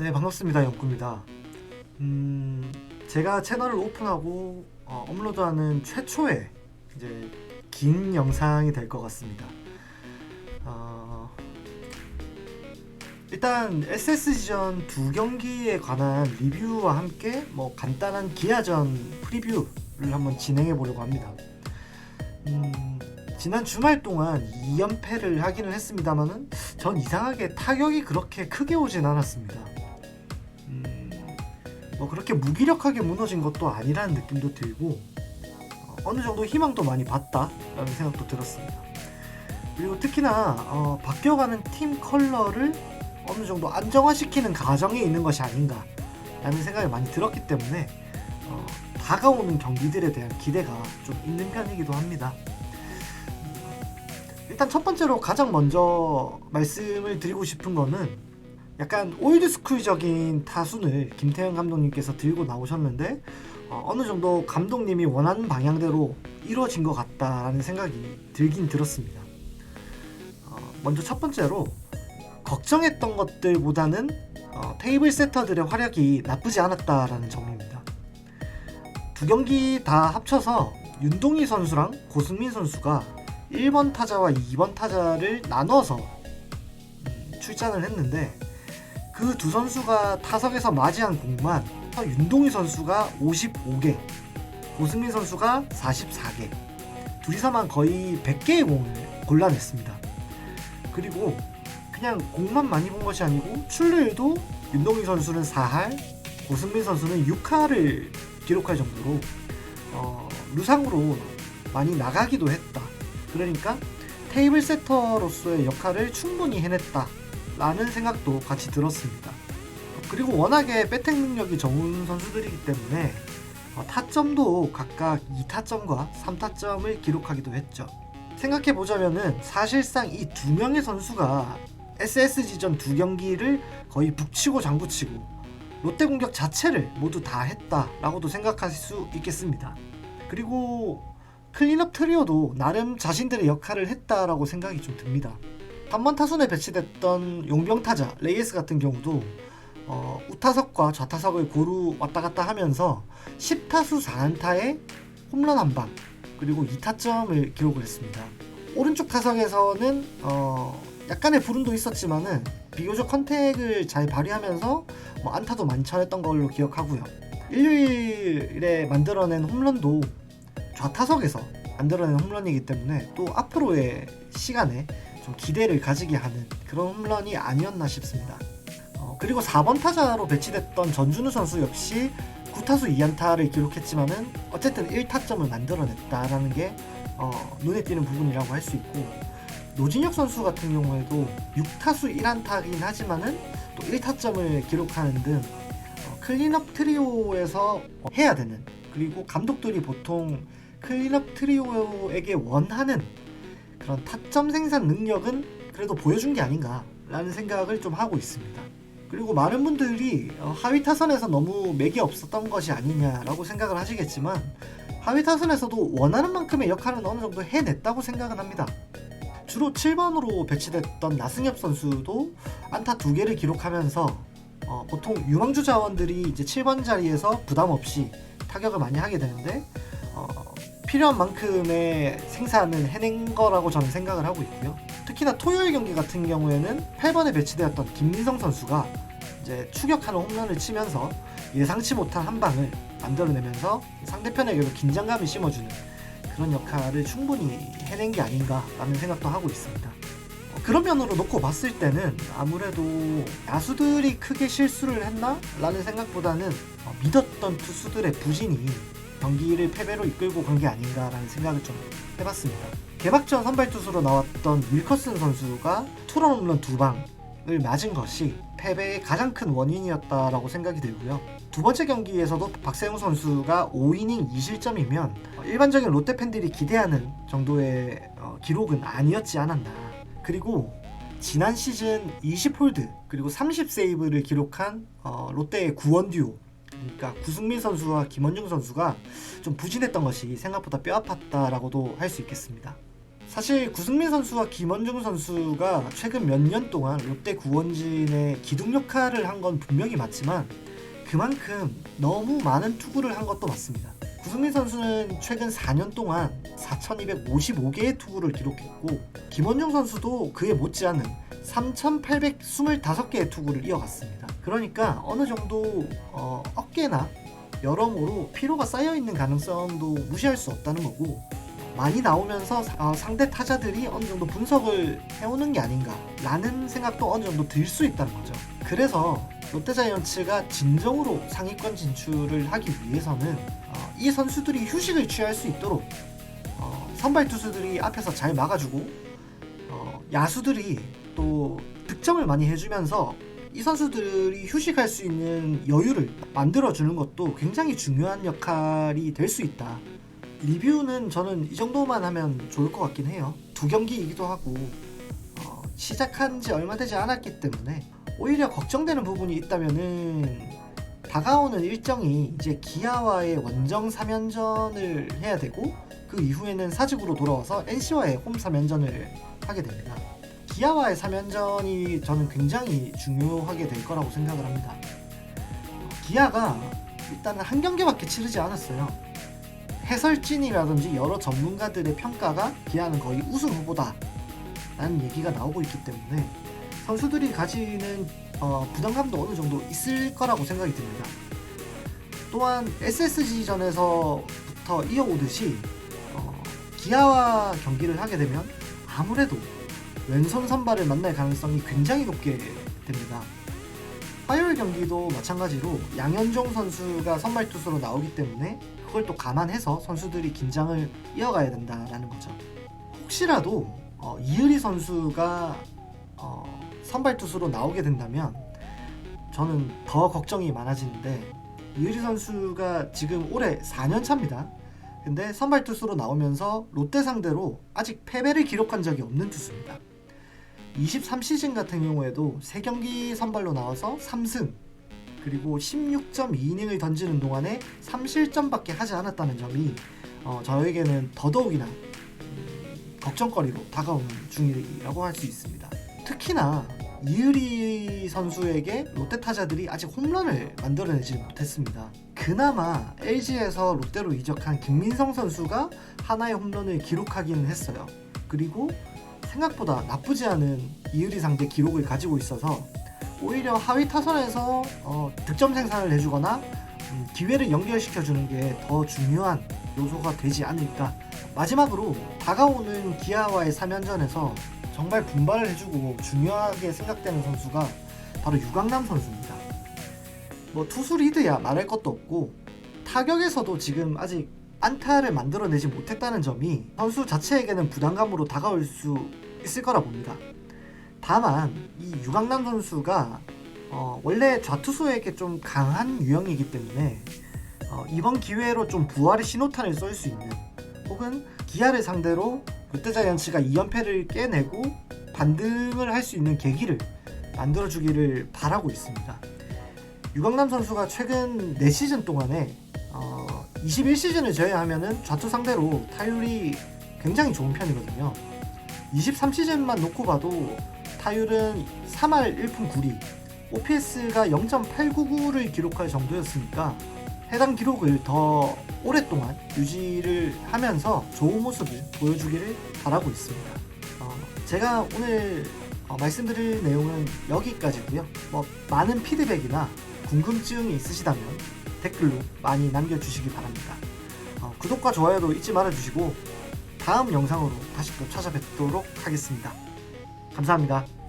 네 반갑습니다 영구입니다. 음 제가 채널을 오픈하고 어, 업로드하는 최초의 이제 긴 영상이 될 것 같습니다. 어, 일단 SSG전 두 경기에 관한 리뷰와 함께 뭐 간단한 기아전 프리뷰를 한번 진행해 보려고 합니다. 음, 지난 주말 동안 2연패를 하기는 했습니다만은 전 이상하게 타격이 그렇게 크게 오진 않았습니다. 음, 뭐 그렇게 무기력하게 무너진 것도 아니라는 느낌도 들고 어, 어느 정도 희망도 많이 봤다라는 생각도 들었습니다. 그리고 특히나 어, 바뀌어가는 팀 컬러를 어느 정도 안정화시키는 과정에 있는 것이 아닌가라는 생각이 많이 들었기 때문에 어, 다가오는 경기들에 대한 기대가 좀 있는 편이기도 합니다. 일단 첫 번째로 가장 먼저 말씀을 드리고 싶은 거는 약간 올드스쿨적인 타순을 김태형 감독님께서 들고 나오셨는데 어, 느 정도 감독님이 원하는 방향대로 이루어진 것 같다라는 생각이 들긴 들었습니다. 어, 먼저 첫 번째로 걱정했던 것들보다는 어, 테이블 세터들의 활약이 나쁘지 않았다라는 점입니다. 두 경기 다 합쳐서 윤동희 선수랑 고승민 선수가 1번 타자와 2번 타자를 나눠서 음, 출전을 했는데 그 두 선수가 타석에서 맞이한 공만 윤동희 선수가 55개, 고승민 선수가 44개, 둘이서만 거의 100개의 공을 골라냈습니다. 그리고 그냥 공만 많이 본 것이 아니고 출루율도 윤동희 선수는 4할, 고승민 선수는 6할을 기록할 정도로 어, 루상으로 많이 나가기도 했다. 그러니까 테이블 세터로서의 역할을 충분히 해냈다 라는 생각도 같이 들었습니다. 그리고 워낙에 배팅 능력이 좋은 선수들이기 때문에 어, 타점도 각각 2타점과 3타점을 기록하기도 했죠. 생각해 보자면은 사실상 이 두 명의 선수가 SSG전 두 경기를 거의 북치고 장구치고 롯데 공격 자체를 모두 다 했다라고도 생각할 수 있겠습니다. 그리고 클린업 트리오도 나름 자신들의 역할을 했다라고 생각이 좀 듭니다. 단번 타순에 배치됐던 용병 타자 레이스 같은 경우도 어, 우타석과 좌타석을 고루 왔다 갔다 하면서 10타수 4안타에 홈런 한 방 그리고 2타점을 기록을 했습니다. 오른쪽 타석에서는 어, 약간의 불운도 있었지만은 비교적 컨택을 잘 발휘하면서 뭐 안타도 쳐냈던 걸로 기억하고요. 일요일에 만들어낸 홈런도 좌타석에서 만들어낸 홈런이기 때문에 또 앞으로의 시간에 좀 기대를 가지게 하는 그런 홈런이 아니었나 싶습니다. 어, 그리고 4번 타자로 배치됐던 전준우 선수 역시 9타수 2안타를 기록했지만은 어쨌든 1타점을 만들어냈다라는 게 어, 눈에 띄는 부분이라고 할 수 있고 노진혁 선수 같은 경우에도 6타수 1안타긴 하지만은 또 1타점을 기록하는 등 어, 클린업 트리오에서 해야 되는 그리고 감독들이 보통 클린업 트리오에게 원하는 그런 타점 생산 능력은 그래도 보여준 게 아닌가라는 생각을 좀 하고 있습니다. 그리고 많은 분들이 어, 하위 타선에서 너무 맥이 없었던 것이 아니냐라고 생각을 하시겠지만 하위 타선에서도 원하는 만큼의 역할은 어느 정도 해냈다고 생각은 합니다. 주로 7번으로 배치됐던 나승엽 선수도 안타 두 개를 기록하면서 어, 보통 유망주 자원들이 이제 7번 자리에서 부담 없이 타격을 많이 하게 되는데 어, 필요한 만큼의 생산을 해낸 거라고 저는 생각을 하고 있고요. 특히나 토요일 경기 같은 경우에는 8번에 배치되었던 김민성 선수가 이제 추격하는 홈런을 치면서 예상치 못한 한 방을 만들어내면서 상대편에게도 긴장감을 심어주는 그런 역할을 충분히 해낸 게 아닌가라는 생각도 하고 있습니다. 어, 그런 면으로 놓고 봤을 때는 아무래도 야수들이 크게 실수를 했나? 라는 생각보다는 어, 믿었던 투수들의 부진이 경기를 패배로 이끌고 간 게 아닌가라는 생각을 좀 해봤습니다. 개막전 선발 투수로 나왔던 윌커슨 선수가 투런 홈런 두 방을 맞은 것이 패배의 가장 큰 원인이었다라고 생각이 들고요. 두 번째 경기에서도 박세웅 선수가 5이닝 2실점이면 일반적인 롯데 팬들이 기대하는 정도의 어, 기록은 아니었지 않았나. 그리고 지난 시즌 20홀드 그리고 30세이브를 기록한 어, 롯데의 구원 듀오 그러니까 구승민 선수와 김원중 선수가 좀 부진했던 것이 생각보다 뼈 아팠다라고도 할 수 있겠습니다. 사실 구승민 선수와 김원중 선수가 최근 몇 년 동안 롯데 구원진의 기둥 역할을 한 건 분명히 맞지만 그만큼 너무 많은 투구를 한 것도 맞습니다. 구승민 선수는 최근 4년 동안 4,255개의 투구를 기록했고 김원중 선수도 그에 못지않은 3,825개의 투구를 이어갔습니다. 그러니까 어느 정도 어, 어깨나 여러모로 피로가 쌓여 있는 가능성도 무시할 수 없다는 거고 많이 나오면서 어, 상대 타자들이 어느 정도 분석을 해오는 게 아닌가라는 생각도 어느 정도 들 수 있다는 거죠. 그래서 롯데자이언츠가 진정으로 상위권 진출을 하기 위해서는 어, 이 선수들이 휴식을 취할 수 있도록 어, 선발 투수들이 앞에서 잘 막아주고 어, 야수들이 또 득점을 많이 해주면서 이 선수들이 휴식할 수 있는 여유를 만들어주는 것도 굉장히 중요한 역할이 될 수 있다. 리뷰는 저는 이 정도만 하면 좋을 것 같긴 해요. 두 경기이기도 하고 어, 시작한 지 얼마 되지 않았기 때문에 오히려 걱정되는 부분이 있다면은 다가오는 일정이 이제 기아와의 원정 3연전을 해야 되고 그 이후에는 사직으로 돌아와서 NC와의 홈 3연전을 하게 됩니다. 기아와의 3연전이 저는 굉장히 중요하게 될 거라고 생각을 합니다. 기아가 일단은 한 경기밖에 치르지 않았어요. 해설진이라든지 여러 전문가들의 평가가 기아는 거의 우승 후보다 라는 얘기가 나오고 있기 때문에 선수들이 가지는 어, 부담감도 어느 정도 있을 거라고 생각이 듭니다. 또한 SSG전에서부터 이어오듯이 어, 기아와 경기를 하게 되면 아무래도 왼손 선발을 만날 가능성이 굉장히 높게 됩니다. 화요일 경기도 마찬가지로 양현종 선수가 선발 투수로 나오기 때문에 그걸 또 감안해서 선수들이 긴장을 이어가야 된다라는 거죠. 혹시라도 어, 이의리 선수가 어, 선발 투수로 나오게 된다면 저는 더 걱정이 많아지는데 이의리 선수가 지금 올해 4년 차입니다. 근데 선발 투수로 나오면서 롯데 상대로 아직 패배를 기록한 적이 없는 투수입니다. 23시즌 같은 경우에도 3경기 선발로 나와서 3승 그리고 16.2이닝을 던지는 동안에 3실점밖에 하지 않았다는 점이 어, 저에게는 더더욱이나 음, 걱정거리로 다가오는 중이라고 할 수 있습니다. 특히나 이의리 선수에게 롯데 타자들이 아직 홈런을 만들어내지 못했습니다. 그나마 LG에서 롯데로 이적한 김민성 선수가 하나의 홈런을 기록하기는 했어요. 그리고 생각보다 나쁘지 않은 이의리 상대 기록을 가지고 있어서 오히려 하위 타선에서 어, 득점 생산을 해주거나 음, 기회를 연결시켜주는 게 더 중요한 요소가 되지 않을까. 마지막으로 다가오는 기아와의 3연전에서 정말 분발을 해주고 중요하게 생각되는 선수가 바로 유강남 선수입니다. 뭐 투수 리드야 말할 것도 없고 타격에서도 지금 아직 안타를 만들어내지 못했다는 점이 선수 자체에게는 부담감으로 다가올 수 있을 거라 봅니다. 다만 이 유강남 선수가 어, 원래 좌투수에게 좀 강한 유형이기 때문에 어, 이번 기회로 좀 부활의 신호탄을 쏠 수 있는 혹은 기아를 상대로 롯데자이언츠가 2연패를 깨내고 반등을 할 수 있는 계기를 만들어주기를 바라고 있습니다. 유강남 선수가 최근 4시즌 동안에 어, 21시즌을 제외하면은 좌투 상대로 타율이 굉장히 좋은 편이거든요. 23시즌만 놓고 봐도 타율은 3할 1푼 9리, OPS가 0.899를 기록할 정도였으니까 해당 기록을 더 오랫동안 유지를 하면서 좋은 모습을 보여주기를 바라고 있습니다. 어, 제가 오늘 어, 말씀드릴 내용은 여기까지고요. 뭐 많은 피드백이나 궁금증이 있으시다면 댓글로 많이 남겨주시기 바랍니다. 어, 구독과 좋아요도 잊지 말아주시고 다음 영상으로 다시 또 찾아뵙도록 하겠습니다. 감사합니다.